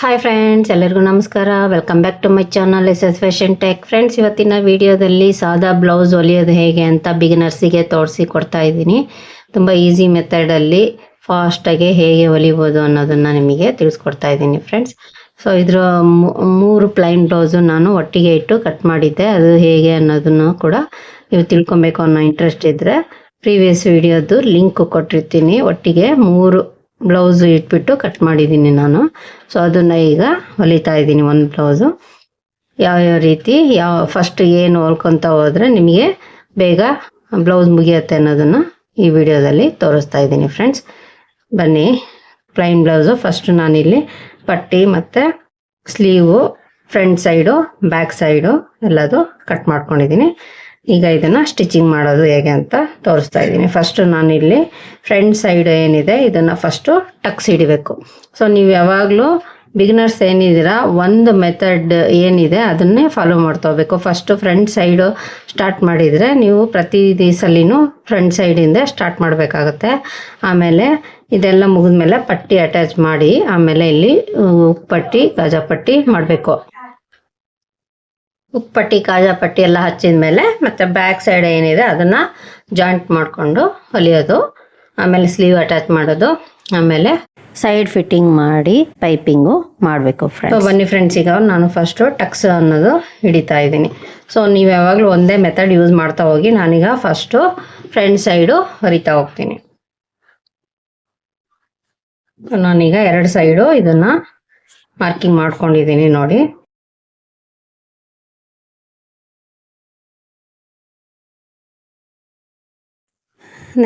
Hi friends ಎಲ್ಲರಿಗೂ ನಮಸ್ಕಾರ. Welcome back to my channel S S fashion tech friends ಇವತ್ತಿನ ವಿಡಿಯೋದಲ್ಲಿ ಸಾದಾ ಬ್ಲೌಸ್ ಹೊಲಿಯೋದು ಹೇಗೆ ಅಂತ ಬಿಗಿನರ್ಸಿಗೆ ತೋರಿಸಿ ಕೊಡ್ತಾ ಇದ್ದೀನಿ. ತುಂಬ ಈಸಿ ಮೆಥಡಲ್ಲಿ ಫಾಸ್ಟಾಗಿ ಹೇಗೆ ಹೊಲಿಬೋದು ಅನ್ನೋದನ್ನು ನಿಮಗೆ ತಿಳಿಸ್ಕೊಡ್ತಾ ಇದ್ದೀನಿ ಫ್ರೆಂಡ್ಸ್ ಸೊ ಇದರ ಮೂರು ಪ್ಲೈನ್ ಬ್ಲೌಸು ನಾನು ಒಟ್ಟಿಗೆ ಇಟ್ಟು ಕಟ್ ಮಾಡಿದ್ದೆ. ಅದು ಹೇಗೆ ಅನ್ನೋದನ್ನು ಕೂಡ ನೀವು ತಿಳ್ಕೊಬೇಕು ಅನ್ನೋ ಇಂಟ್ರೆಸ್ಟ್ ಇದ್ದರೆ ಪ್ರೀವಿಯಸ್ ವಿಡಿಯೋದು ಲಿಂಕ್ ಕೊಟ್ಟಿರ್ತೀನಿ. ಒಟ್ಟಿಗೆ ಮೂರು ಬ್ಲೌಸ್ ಇಟ್ಬಿಟ್ಟು ಕಟ್ ಮಾಡಿದ್ದೀನಿ ನಾನು. ಸೊ ಅದನ್ನು ಈಗ ಹೊಲಿತಾ ಇದ್ದೀನಿ ಒಂದು ಬ್ಲೌಸು. ಯಾವ್ಯಾವ ರೀತಿ, ಯಾವ ಫಸ್ಟ್ ಏನು ಹೊಲ್ಕೊತ ಹೋದರೆ ನಿಮಗೆ ಬೇಗ ಬ್ಲೌಸ್ ಮುಗಿಯುತ್ತೆ ಅನ್ನೋದನ್ನು ಈ ವಿಡಿಯೋದಲ್ಲಿ ತೋರಿಸ್ತಾ ಇದ್ದೀನಿ ಫ್ರೆಂಡ್ಸ್ ಬನ್ನಿ ಪ್ಲೈನ್ ಬ್ಲೌಸು. ಫಸ್ಟ್ ನಾನಿಲ್ಲಿ ಪಟ್ಟಿ ಮತ್ತು sleeve front side back side ಎಲ್ಲದು ಕಟ್ ಮಾಡ್ಕೊಂಡಿದ್ದೀನಿ. ಈಗ ಇದನ್ನು ಸ್ಟಿಚಿಂಗ್ ಮಾಡೋದು ಹೇಗೆ ಅಂತ ತೋರಿಸ್ತಾ ಇದ್ದೀನಿ. ಫಸ್ಟು ನಾನಿಲ್ಲಿ ಫ್ರಂಟ್ ಸೈಡ್ ಏನಿದೆ, ಇದನ್ನು ಫಸ್ಟು ಟಕ್ಸ್ ಹಿಡಿಬೇಕು ಸೊ ನೀವು ಯಾವಾಗಲೂ ಬಿಗಿನರ್ಸ್ ಏನಿದ್ದೀರಾ, ಒಂದು ಮೆಥಡ್ ಏನಿದೆ ಅದನ್ನೇ ಫಾಲೋ ಮಾಡ್ತಾ ಹೋಗ್ಬೇಕು. ಫಸ್ಟು ಫ್ರಂಟ್ ಸೈಡು ಸ್ಟಾರ್ಟ್ ಮಾಡಿದರೆ ನೀವು ಪ್ರತಿ ಸಲಿನೂ ಫ್ರಂಟ್ ಸೈಡಿಂದ ಸ್ಟಾರ್ಟ್ ಮಾಡಬೇಕಾಗತ್ತೆ. ಆಮೇಲೆ ಇದೆಲ್ಲ ಮುಗಿದ್ಮೇಲೆ ಪಟ್ಟಿ ಅಟ್ಯಾಚ್ ಮಾಡಿ, ಆಮೇಲೆ ಇಲ್ಲಿ ಉಪ್ಪು ಪಟ್ಟಿ ಮಾಡಬೇಕು. ಉಪ್ಪಟ್ಟಿ ಪಟ್ಟಿ ಎಲ್ಲ ಹಚ್ಚಿದ ಮೇಲೆ ಮತ್ತೆ ಬ್ಯಾಕ್ ಸೈಡ್ ಏನಿದೆ ಅದನ್ನ ಜಾಯಿಂಟ್ ಮಾಡಿಕೊಂಡು ಹೊಲಿಯೋದು, ಆಮೇಲೆ ಸ್ಲೀವ್ ಅಟ್ಯಾಚ್ ಮಾಡೋದು, ಆಮೇಲೆ ಸೈಡ್ ಫಿಟ್ಟಿಂಗ್ ಮಾಡಿ ಪೈಪಿಂಗು ಮಾಡಬೇಕು ಫ್ರೆಂಡ್ಸ್ ಬನ್ನಿ ಫ್ರೆಂಡ್ಸ್ ಈಗ ನಾನು ಫಸ್ಟು ಟಕ್ಸ್ ಅನ್ನೋದು ಹಿಡಿತಾ ಇದ್ದೀನಿ. ಸೊ ನೀವು ಯಾವಾಗಲೂ ಒಂದೇ ಮೆಥಡ್ ಯೂಸ್ ಮಾಡ್ತಾ ಹೋಗಿ, ನಾನೀಗ ಫಸ್ಟು ಫ್ರಂಟ್ ಸೈಡು ಹೊರಿತಾ ಹೋಗ್ತೀನಿ. ನಾನೀಗ ಎರಡು ಸೈಡು ಇದನ್ನ ಮಾರ್ಕಿಂಗ್ ಮಾಡ್ಕೊಂಡಿದ್ದೀನಿ ನೋಡಿ.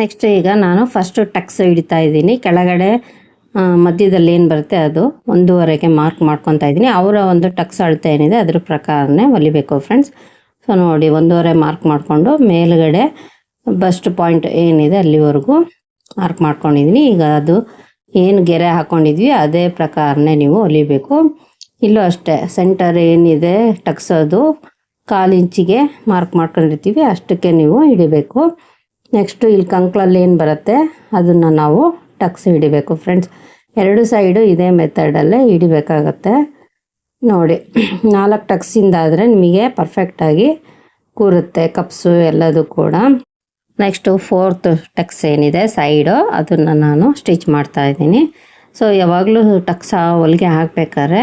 ನೆಕ್ಸ್ಟ್ ಈಗ ನಾನು ಫಸ್ಟ್ ಟಕ್ಸ್ ಹಿಡಿತಾ ಇದ್ದೀನಿ. ಕೆಳಗಡೆ ಮಧ್ಯದಲ್ಲಿ ಏನು ಬರುತ್ತೆ ಅದು? ಒಂದೂವರೆಗೆ ಮಾರ್ಕ್ ಮಾಡ್ಕೊತಾ ಇದ್ದೀನಿ. ಅವರ ಒಂದು ಟಕ್ಸ್ ಅಳತೆ ಏನಿದೆ ಅದ್ರ ಪ್ರಕಾರನೇ ಹೊಲಿಬೇಕು ಫ್ರೆಂಡ್ಸ್ ಸೊ ನೋಡಿ, ಒಂದೂವರೆ ಮಾರ್ಕ್ ಮಾಡಿಕೊಂಡು ಮೇಲುಗಡೆ ಬಸ್ಟ್ ಪಾಯಿಂಟ್ ಏನಿದೆ ಅಲ್ಲಿವರೆಗೂ ಮಾರ್ಕ್ ಮಾಡ್ಕೊಂಡಿದ್ದೀನಿ. ಈಗ ಅದು ಏನು ಗೆರೆ ಹಾಕ್ಕೊಂಡಿದ್ವಿ ಅದೇ ಪ್ರಕಾರನೇ ನೀವು ಹೊಲಿಬೇಕು. ಇಲ್ಲೂ ಅಷ್ಟೇ ಸೆಂಟರ್ ಏನಿದೆ ಟಕ್ಸೋದು ಕಾಲು ಇಂಚಿಗೆ ಮಾರ್ಕ್ ಮಾಡ್ಕೊಂಡಿರ್ತೀವಿ, ಅಷ್ಟಕ್ಕೆ ನೀವು ಹಿಡಿಬೇಕು. ನೆಕ್ಸ್ಟು ಇಲ್ಲಿ ಕಂಕ್ಳಲ್ಲಿ ಏನು ಬರುತ್ತೆ? ಅದನ್ನು ನಾವು ಟಕ್ಸ್ ಹಿಡಿಬೇಕು ಫ್ರೆಂಡ್ಸ್. ಎರಡು ಸೈಡು ಇದೇ ಮೆಥಡಲ್ಲೇ ಹಿಡಿಬೇಕಾಗತ್ತೆ. ನೋಡಿ, ನಾಲ್ಕು ಟಕ್ಸಿಂದಾದರೆ ನಿಮಗೆ ಪರ್ಫೆಕ್ಟಾಗಿ ಕೂರುತ್ತೆ ಕಪ್ಸು ಎಲ್ಲದೂ ಕೂಡ. ನೆಕ್ಸ್ಟು ಫೋರ್ತ್ ಟಕ್ಸ್ ಏನಿದೆ, ಸೈಡು ಅದನ್ನು ನಾನು ಸ್ಟಿಚ್ ಮಾಡ್ತಾ ಇದ್ದೀನಿ. ಸೊ, ಯಾವಾಗಲೂ ಟಕ್ಸ್ ಹೊಲಿಗೆ ಹಾಕಬೇಕಾದ್ರೆ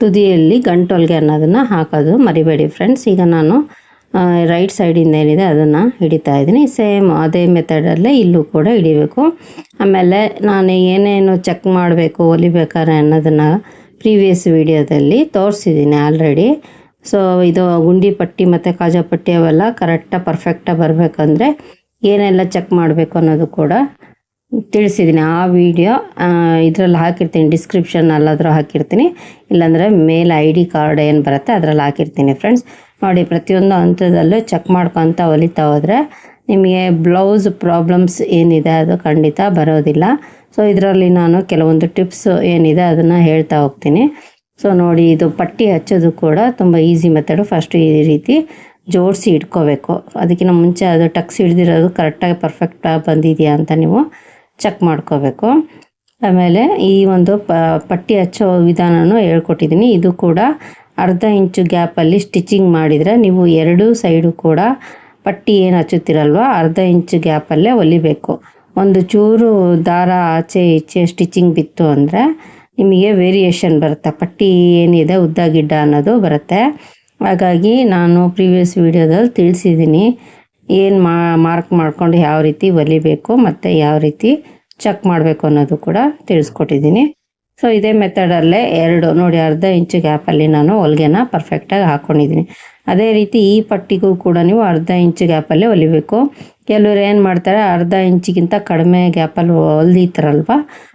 ತುದಿಯಲ್ಲಿ ಗಂಟು ಹೊಲಿಗೆ ಅನ್ನೋದನ್ನು ಹಾಕೋದು ಮರಿಬೇಡಿ ಫ್ರೆಂಡ್ಸ್. ಈಗ ನಾನು ರೈಟ್ ಸೈಡಿಂದ ಏನಿದೆ ಅದನ್ನು ಹಿಡಿತಾ ಇದ್ದೀನಿ. ಸೇಮ್ ಅದೇ ಮೆಥಡಲ್ಲೇ ಇಲ್ಲೂ ಕೂಡ ಹಿಡಿಬೇಕು. ಆಮೇಲೆ ನಾನು ಏನೇನು ಚೆಕ್ ಮಾಡಬೇಕು ಹೊಲಿಬೇಕಾರೆ ಅನ್ನೋದನ್ನು ಪ್ರೀವಿಯಸ್ ವಿಡಿಯೋದಲ್ಲಿ ತೋರಿಸಿದ್ದೀನಿ ಆಲ್ರೆಡಿ ಸೊ ಇದು ಗುಂಡಿ ಪಟ್ಟಿ ಮತ್ತು ಕಾಜಾ ಪಟ್ಟಿ ಅವೆಲ್ಲ ಕರೆಕ್ಟಾಗಿ ಪರ್ಫೆಕ್ಟಾಗಿ ಬರಬೇಕಂದ್ರೆ ಏನೆಲ್ಲ ಚೆಕ್ ಮಾಡಬೇಕು ಅನ್ನೋದು ಕೂಡ ತಿಳಿಸಿದ್ದೀನಿ. ಆ ವಿಡಿಯೋ ಇದರಲ್ಲಿ ಹಾಕಿರ್ತೀನಿ. ಡಿಸ್ಕ್ರಿಪ್ಷನ್ ಅಲ್ಲಾದರೂ ಹಾಕಿರ್ತೀನಿ. ಇಲ್ಲಾಂದರೆ ಮೇಲ್ ಐ ಡಿ ಕಾರ್ಡ್ ಏನು ಬರುತ್ತೆ ಅದರಲ್ಲಿ ಹಾಕಿರ್ತೀನಿ ಫ್ರೆಂಡ್ಸ್ ನೋಡಿ, ಪ್ರತಿಯೊಂದು ಹಂತದಲ್ಲೂ ಚೆಕ್ ಮಾಡ್ಕೊತ ಹೊಲಿತಾ ಹೋದರೆ ನಿಮಗೆ ಬ್ಲೌಸ್ ಪ್ರಾಬ್ಲಮ್ಸ್ ಏನಿದೆ ಅದು ಖಂಡಿತ ಬರೋದಿಲ್ಲ. ಸೊ ಇದರಲ್ಲಿ ನಾನು ಕೆಲವೊಂದು ಟಿಪ್ಸ್ ಏನಿದೆ ಅದನ್ನು ಹೇಳ್ತಾ ಹೋಗ್ತೀನಿ. ಸೊ ನೋಡಿ, ಇದು ಪಟ್ಟಿ ಹಚ್ಚೋದು ಕೂಡ ತುಂಬ ಈಸಿ ಮೆಥಡು ಫಸ್ಟು ಈ ರೀತಿ ಜೋಡಿಸಿ ಇಟ್ಕೋಬೇಕು. ಅದಕ್ಕಿಂತ ಮುಂಚೆ ಅದು ಟಕ್ಸ್ ಹಿಡ್ದಿರೋದು ಕರೆಕ್ಟಾಗಿ ಪರ್ಫೆಕ್ಟಾಗಿ ಬಂದಿದೆಯಾ ಅಂತ ನೀವು ಚೆಕ್ ಮಾಡ್ಕೋಬೇಕು. ಆಮೇಲೆ ಈ ಒಂದು ಪಟ್ಟಿ ಹಚ್ಚೋ ವಿಧಾನನೂ ಹೇಳ್ಕೊಟ್ಟಿದ್ದೀನಿ. ಇದು ಕೂಡ ಅರ್ಧ ಇಂಚು ಗ್ಯಾಪಲ್ಲಿ ಸ್ಟಿಚಿಂಗ್ ಮಾಡಿದರೆ ನೀವು ಎರಡೂ ಸೈಡು ಕೂಡ ಪಟ್ಟಿ ಏನು ಹಚ್ಚುತ್ತಿರಲ್ವ, ಅರ್ಧ ಇಂಚು ಗ್ಯಾಪಲ್ಲೇ ಹೊಲಿಬೇಕು ಒಂದು ಚೂರು ದಾರ ಆಚೆ ಈಚೆ ಸ್ಟಿಚಿಂಗ್ ಬಿತ್ತು ಅಂದರೆ ನಿಮಗೆ ವೇರಿಯೇಷನ್ ಬರುತ್ತೆ. ಪಟ್ಟಿ ಏನಿದೆ, ಉದ್ದ ಗಿಡ್ಡ ಅನ್ನೋದು ಬರುತ್ತೆ. ಹಾಗಾಗಿ ನಾನು ಪ್ರೀವಿಯಸ್ ವೀಡಿಯೋದಲ್ಲಿ ತಿಳಿಸಿದ್ದೀನಿ ಏನು ಮಾರ್ಕ್ ಮಾಡಿಕೊಂಡು ಯಾವ ರೀತಿ ಹೊಲಿಬೇಕು ಮತ್ತು ಯಾವ ರೀತಿ ಚೆಕ್ ಮಾಡಬೇಕು ಅನ್ನೋದು ಕೂಡ ತಿಳಿಸ್ಕೊಟ್ಟಿದ್ದೀನಿ. ಸೊ ಇದೇ ಮೆಥಡಲ್ಲೇ ಎರಡು, ನೋಡಿ ಅರ್ಧ ಇಂಚು ಗ್ಯಾಪಲ್ಲಿ ನಾನು ಹೊಲಿಗೆನ ಪರ್ಫೆಕ್ಟಾಗಿ ಹಾಕ್ಕೊಂಡಿದ್ದೀನಿ ಅದೇ ರೀತಿ ಈ ಪಟ್ಟಿಗೂ ಕೂಡ ನೀವು ಅರ್ಧ ಇಂಚು ಗ್ಯಾಪಲ್ಲೇ ಹೊಲಿಬೇಕು. ಕೆಲವರು ಏನು ಮಾಡ್ತಾರೆ, ಅರ್ಧ ಇಂಚಿಗಿಂತ ಕಡಿಮೆ ಗ್ಯಾಪಲ್ಲಿ ಹೊಲ್ದಿತ್ತಾರಲ್ವ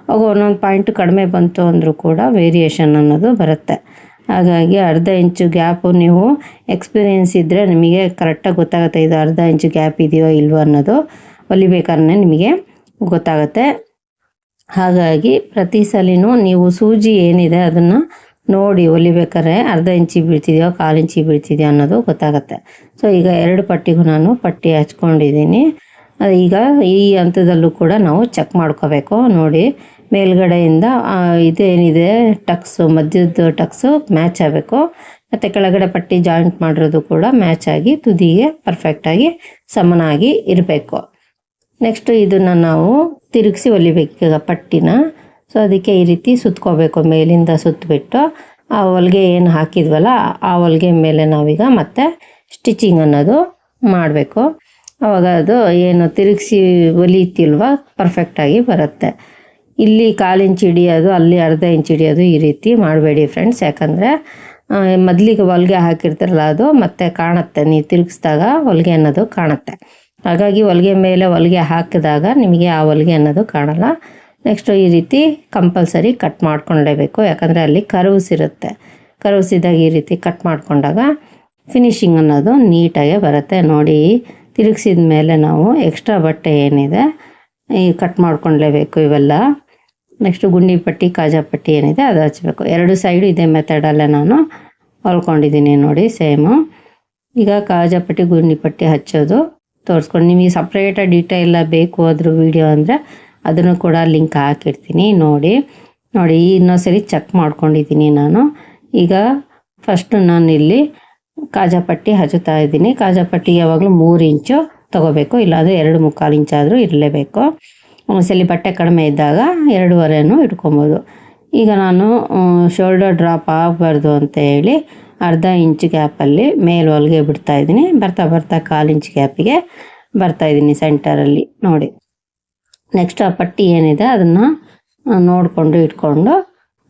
ಅವಾಗ ಒಂದೊಂದು ಪಾಯಿಂಟ್ ಕಡಿಮೆ ಬಂತು ಅಂದರೂ ಕೂಡ ವೇರಿಯೇಷನ್ ಅನ್ನೋದು ಬರುತ್ತೆ. ಹಾಗಾಗಿ ಅರ್ಧ ಇಂಚು ಗ್ಯಾಪು ನೀವು ಎಕ್ಸ್ಪೀರಿಯೆನ್ಸ್ ಇದ್ದರೆ ನಿಮಗೆ ಕರೆಕ್ಟಾಗಿ ಗೊತ್ತಾಗುತ್ತೆ, ಇದು ಅರ್ಧ ಇಂಚು ಗ್ಯಾಪ್ ಇದೆಯೋ ಇಲ್ವೋ ಅನ್ನೋದು. ಹೊಲಿಬೇಕಾದ್ರೆ ನಿಮಗೆ ಗೊತ್ತಾಗುತ್ತೆ. ಹಾಗಾಗಿ ಪ್ರತಿ ಸಲಿನೂ ನೀವು ಸೂಜಿ ಏನಿದೆ ಅದನ್ನು ನೋಡಿ ಹೊಲಿಬೇಕಾದ್ರೆ ಅರ್ಧ ಇಂಚಿ ಬೀಳ್ತಿದೆಯೋ ಕಾಲು ಇಂಚಿ ಬೀಳ್ತಿದೆಯೋ ಅನ್ನೋದು ಗೊತ್ತಾಗುತ್ತೆ. ಸೊ ಈಗ ಎರಡು ಪಟ್ಟಿಗೂ ನಾನು ಪಟ್ಟಿ ಹಚ್ಕೊಂಡಿದ್ದೀನಿ. ಈಗ ಈ ಹಂತದಲ್ಲೂ ಕೂಡ ನಾವು ಚೆಕ್ ಮಾಡ್ಕೋಬೇಕು. ನೋಡಿ, ಮೇಲ್ಗಡೆಯಿಂದ ಇದೇನಿದೆ, ಟಕ್ಸು, ಮಧ್ಯದ ಟಕ್ಸು ಮ್ಯಾಚ್ ಆಗಬೇಕು. ಮತ್ತು ಕೆಳಗಡೆ ಪಟ್ಟಿ ಜಾಯಿಂಟ್ ಮಾಡಿರೋದು ಕೂಡ ಮ್ಯಾಚ್ ಆಗಿ ತುದಿಗೆ ಪರ್ಫೆಕ್ಟಾಗಿ ಸಮನಾಗಿ ಇರಬೇಕು. ನೆಕ್ಸ್ಟ್ ಇದನ್ನು ನಾವು ತಿರುಗಿಸಿ ಈಗ ಪಟ್ಟಿನ. ಸೊ ಅದಕ್ಕೆ ಈ ರೀತಿ ಸುತ್ಕೋಬೇಕು, ಮೇಲಿಂದ ಸುತ್ತಬಿಟ್ಟು ಆ ಹೊಲಿಗೆ ಏನು ಹಾಕಿದ್ವಲ್ಲ, ಆ ಹೊಲಿಗೆ ಮೇಲೆ ನಾವೀಗ ಮತ್ತೆ ಸ್ಟಿಚಿಂಗ್ ಅನ್ನೋದು ಮಾಡಬೇಕು. ಆವಾಗ ಅದು ಏನು ತಿರುಗಿಸಿ ಹೊಲಿತಿಲ್ವ ಪರ್ಫೆಕ್ಟಾಗಿ ಬರುತ್ತೆ. ಇಲ್ಲಿ ಕಾಲು ಇಂಚ್ ಹಿಡಿಯೋದು, ಅಲ್ಲಿ ಅರ್ಧ ಇಂಚ್ ಹಿಡಿಯೋದು ಈ ರೀತಿ ಮಾಡಬೇಡಿ ಫ್ರೆಂಡ್ಸ್ ಯಾಕಂದರೆ ಮೊದಲಿಗೆ ಹೊಲಿಗೆ ಹಾಕಿರ್ತಾರಲ್ಲ ಅದು, ಮತ್ತೆ ಕಾಣುತ್ತೆ. ನೀವು ತಿರುಗಿಸಿದಾಗ ಹೊಲಿಗೆ ಅನ್ನೋದು ಕಾಣುತ್ತೆ. ಹಾಗಾಗಿ ಹೊಲಿಗೆ ಮೇಲೆ ಹೊಲಿಗೆ ಹಾಕಿದಾಗ ನಿಮಗೆ ಆ ಹೊಲಿಗೆ ಅನ್ನೋದು ಕಾಣಲ್ಲ. ನೆಕ್ಸ್ಟು ಈ ರೀತಿ ಕಂಪಲ್ಸರಿ ಕಟ್ ಮಾಡ್ಕೊಂಡೇಬೇಕು. ಯಾಕಂದರೆ ಅಲ್ಲಿ ಕರ್ವ್ಸ್ ಇರುತ್ತೆ. ಕರ್ವ್ಸ್ ಇದ್ದಾಗ ಈ ರೀತಿ ಕಟ್ ಮಾಡಿಕೊಂಡಾಗ ಫಿನಿಶಿಂಗ್ ಅನ್ನೋದು ನೀಟಾಗೆ ಬರುತ್ತೆ. ನೋಡಿ, ತಿರುಗಿಸಿದ ಮೇಲೆ ನಾವು ಎಕ್ಸ್ಟ್ರಾ ಬಟ್ಟೆ ಏನಿದೆ ಈ ಕಟ್ ಮಾಡ್ಕೊಳ್ಳೇಬೇಕು ಇವೆಲ್ಲ. ನೆಕ್ಸ್ಟು ಗುಂಡಿ ಪಟ್ಟಿ, ಕಾಜಾ ಪಟ್ಟಿ ಏನಿದೆ ಅದು ಹಚ್ಚಬೇಕು ಎರಡು ಸೈಡು ಇದೇ ಮೆಥಡಲ್ಲೇ ನಾನು ಹೊಲ್ಕೊಂಡಿದ್ದೀನಿ ನೋಡಿ ಸೇಮು ಈಗ ಕಾಜಾ ಪಟ್ಟಿ, ಗುಂಡಿ ಪಟ್ಟಿ ಹಚ್ಚೋದು. ತೋರಿಸ್ಕೊಂಡು ನಿಮಗೆ ಸಪ್ರೇಟಾಗಿ ಡೀಟೇಲ್ ಬೇಕು ಅದ್ರ ವಿಡಿಯೋ ಅಂದರೆ ಅದನ್ನು ಕೂಡ ಲಿಂಕ್ ಹಾಕಿರ್ತೀನಿ, ನೋಡಿ. ನೋಡಿ ಇನ್ನೊಂದ್ಸರಿ ಚೆಕ್ ಮಾಡ್ಕೊಂಡಿದ್ದೀನಿ ನಾನು. ಈಗ ಫಸ್ಟು ನಾನು ಇಲ್ಲಿ ಕಾಜಾ ಪಟ್ಟಿ ಹಚ್ಚುತ್ತಾ ಇದ್ದೀನಿ. ಕಾಜಾ ಪಟ್ಟಿ ಯಾವಾಗಲೂ ಮೂರು ಇಂಚು ತಗೋಬೇಕು, ಇಲ್ಲಾಂದರೆ ಎರಡು ಮುಕ್ಕಾಲು ಇಂಚಾದರೂ ಇರಲೇಬೇಕು. ಒಂದ್ಸಲಿ ಬಟ್ಟೆ ಕಡಿಮೆ ಇದ್ದಾಗ ಎರಡೂವರೆನೂ ಇಟ್ಕೊಬೋದು. ಈಗ ನಾನು ಶೋಲ್ಡರ್ ಡ್ರಾಪ್ ಆಗಬಾರ್ದು ಅಂತ ಹೇಳಿ ಅರ್ಧ ಇಂಚ್ ಗ್ಯಾಪಲ್ಲಿ ಮೇಲೆ ಹೊಲಿಗೆ ಬಿಡ್ತಾ ಇದ್ದೀನಿ. ಬರ್ತಾ ಬರ್ತಾ ಕಾಲು ಇಂಚ್ ಗ್ಯಾಪಿಗೆ ಬರ್ತಾ ಇದ್ದೀನಿ ಸೆಂಟರಲ್ಲಿ ನೋಡಿ. ನೆಕ್ಸ್ಟ್ ಆ ಪಟ್ಟಿ ಏನಿದೆ ಅದನ್ನು ನೋಡಿಕೊಂಡು ಇಟ್ಕೊಂಡು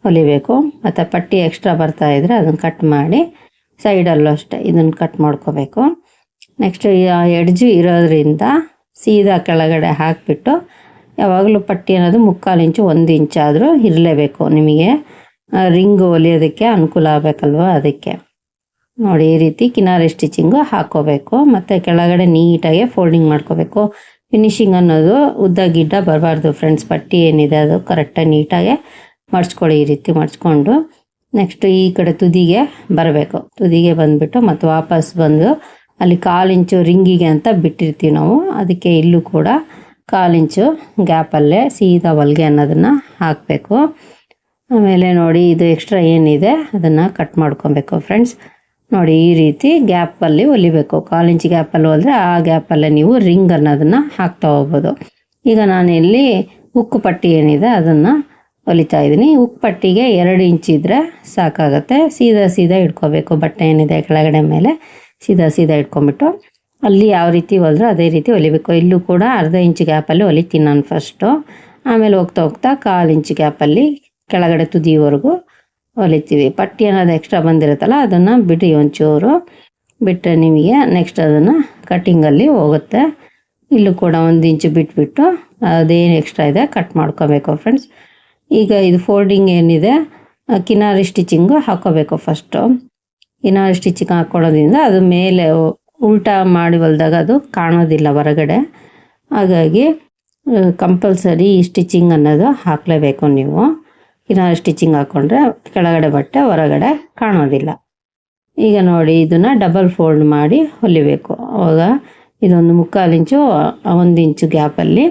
ಹೊಲಿಬೇಕು. ಮತ್ತು ಪಟ್ಟಿ ಎಕ್ಸ್ಟ್ರಾ ಬರ್ತಾ ಇದ್ದರೆ ಅದನ್ನು ಕಟ್ ಮಾಡಿ ಸೈಡಲ್ಲೂ ಅಷ್ಟೇ ಇದನ್ನು ಕಟ್ ಮಾಡ್ಕೋಬೇಕು. ನೆಕ್ಸ್ಟ್ ಎಡ್ಜು ಇರೋದ್ರಿಂದ ಸೀದಾ ಕೆಳಗಡೆ ಹಾಕಿಬಿಟ್ಟು ಯಾವಾಗಲೂ ಪಟ್ಟಿ ಅನ್ನೋದು ಮುಕ್ಕಾಲು ಇಂಚು, ಒಂದು ಇಂಚಾದರೂ ಇರಲೇಬೇಕು ನಿಮಗೆ. ರಿಂಗ್ ಹೊಲಿಯೋದಕ್ಕೆ ಅನುಕೂಲ ಆಗಬೇಕಲ್ವ ಅದಕ್ಕೆ. ನೋಡಿ, ಈ ರೀತಿ ಕಿನಾರೆ ಸ್ಟಿಚಿಂಗು ಹಾಕೋಬೇಕು, ಮತ್ತು ಕೆಳಗಡೆ ನೀಟಾಗಿ ಫೋಲ್ಡಿಂಗ್ ಮಾಡ್ಕೋಬೇಕು. ಫಿನಿಶಿಂಗ್ ಅನ್ನೋದು ಉದ್ದ ಗಿಡ್ಡ ಬರಬಾರ್ದು ಫ್ರೆಂಡ್ಸ್ ಪಟ್ಟಿ ಏನಿದೆ ಅದು ಕರೆಕ್ಟಾಗಿ ನೀಟಾಗೆ ಮಡ್ಚ್ಕೊಳ್ಳಿ ಈ ರೀತಿ ಮಡ್ಚ್ಕೊಂಡು ನೆಕ್ಸ್ಟ್ ಈ ಕಡೆ ತುದಿಗೆ ಬರಬೇಕು. ತುದಿಗೆ ಬಂದುಬಿಟ್ಟು ಮತ್ತು ವಾಪಸ್ ಬಂದು ಅಲ್ಲಿ ಕಾಲು ಇಂಚು ರಿಂಗಿಗೆ ಅಂತ ಬಿಟ್ಟಿರ್ತೀವಿ ನಾವು, ಅದಕ್ಕೆ ಇಲ್ಲೂ ಕೂಡ ಕಾಲು ಇಂಚು ಗ್ಯಾಪಲ್ಲೇ ಸೀದಾ ಹೊಲಿಗೆ ಅನ್ನೋದನ್ನು ಹಾಕಬೇಕು. ಆಮೇಲೆ ನೋಡಿ ಇದು ಎಕ್ಸ್ಟ್ರಾ ಏನಿದೆ, ಅದನ್ನು ಕಟ್ ಮಾಡ್ಕೊಬೇಕು ಫ್ರೆಂಡ್ಸ್ ನೋಡಿ ಈ ರೀತಿ ಗ್ಯಾಪಲ್ಲಿ ಹೊಲಿಬೇಕು ಕಾಲು ಇಂಚ್ ಗ್ಯಾಪಲ್ಲಿ ಹೋದರೆ ಆ ಗ್ಯಾಪಲ್ಲೇ ನೀವು ರಿಂಗ್ ಅನ್ನೋದನ್ನು ಹಾಕ್ತಾ ಹೋಗ್ಬೋದು. ಈಗ ನಾನು ಇಲ್ಲಿ ಉಕ್ಕು ಪಟ್ಟಿ ಏನಿದೆ, ಅದನ್ನು ಹೊಲಿತಾ ಇದ್ದೀನಿ. ಉಕ್ಕು ಪಟ್ಟಿಗೆ ಎರಡು ಇಂಚ್ ಇದ್ದರೆ ಸಾಕಾಗುತ್ತೆ. ಸೀದಾ ಸೀದಾ ಇಟ್ಕೋಬೇಕು. ಬಟ್ಟೆ ಏನಿದೆ ಕೆಳಗಡೆ ಮೇಲೆ ಸೀದಾ ಸೀದಾ ಇಟ್ಕೊಂಬಿಟ್ಟು ಅಲ್ಲಿ ಯಾವ ರೀತಿ ಹೊಲಿದ್ರೆ ಅದೇ ರೀತಿ ಹೊಲಿಬೇಕು ಇಲ್ಲೂ ಕೂಡ ಅರ್ಧ ಇಂಚ್ ಗ್ಯಾಪಲ್ಲಿ ಹೊಲಿತೀನಿ ನಾನು ಫಸ್ಟು ಆಮೇಲೆ ಹೋಗ್ತಾ ಹೋಗ್ತಾ ಕಾಲು ಇಂಚ್ ಗ್ಯಾಪಲ್ಲಿ ಕೆಳಗಡೆ ತುದಿವರೆಗೂ ಹೊಲಿತೀವಿ ಪಟ್ಟಿ ಅನ್ನೋದು ಎಕ್ಸ್ಟ್ರಾ ಬಂದಿರುತ್ತಲ್ಲ, ಅದನ್ನು ಬಿಡಿ ಒಂಚೂರು ಬಿಟ್ಟರೆ ನಿಮಗೆ ನೆಕ್ಸ್ಟ್ ಅದನ್ನು ಕಟ್ಟಿಂಗಲ್ಲಿ ಹೋಗುತ್ತೆ. ಇಲ್ಲೂ ಕೂಡ ಒಂದು ಇಂಚು ಬಿಟ್ಬಿಟ್ಟು ಅದೇನು ಎಕ್ಸ್ಟ್ರಾ ಇದೆ ಕಟ್ ಮಾಡ್ಕೋಬೇಕು ಫ್ರೆಂಡ್ಸ್ ಈಗ ಇದು ಫೋಲ್ಡಿಂಗ್ ಏನಿದೆ ಕಿನಾರಿ ಸ್ಟಿಚಿಂಗು ಹಾಕೋಬೇಕು ಫಸ್ಟು ಕಿನಾರಿ ಸ್ಟಿಚಿಂಗ್ ಹಾಕ್ಕೊಳ್ಳೋದ್ರಿಂದ ಅದು ಮೇಲೆ ಉಲ್ಟಾ ಮಾಡಿ ಹೊಲ್ದಾಗ ಅದು ಕಾಣೋದಿಲ್ಲ ಹೊರಗಡೆ. ಹಾಗಾಗಿ ಕಂಪಲ್ಸರಿ ಈ ಸ್ಟಿಚಿಂಗ್ ಅನ್ನೋದು ಹಾಕಲೇಬೇಕು ನೀವು. ಕಿನಾರಿ ಸ್ಟಿಚಿಂಗ್ ಹಾಕ್ಕೊಂಡ್ರೆ ಕೆಳಗಡೆ ಬಟ್ಟೆ, ಹೊರಗಡೆ ಕಾಣೋದಿಲ್ಲ. ಈಗ ನೋಡಿ, ಇದನ್ನು ಡಬಲ್ ಫೋಲ್ಡ್ ಮಾಡಿ ಹೊಲಿಬೇಕು. ಆವಾಗ ಇದೊಂದು ಮುಕ್ಕಾಲು ಇಂಚು, ಒಂದು ಇಂಚು ಗ್ಯಾಪಲ್ಲಿ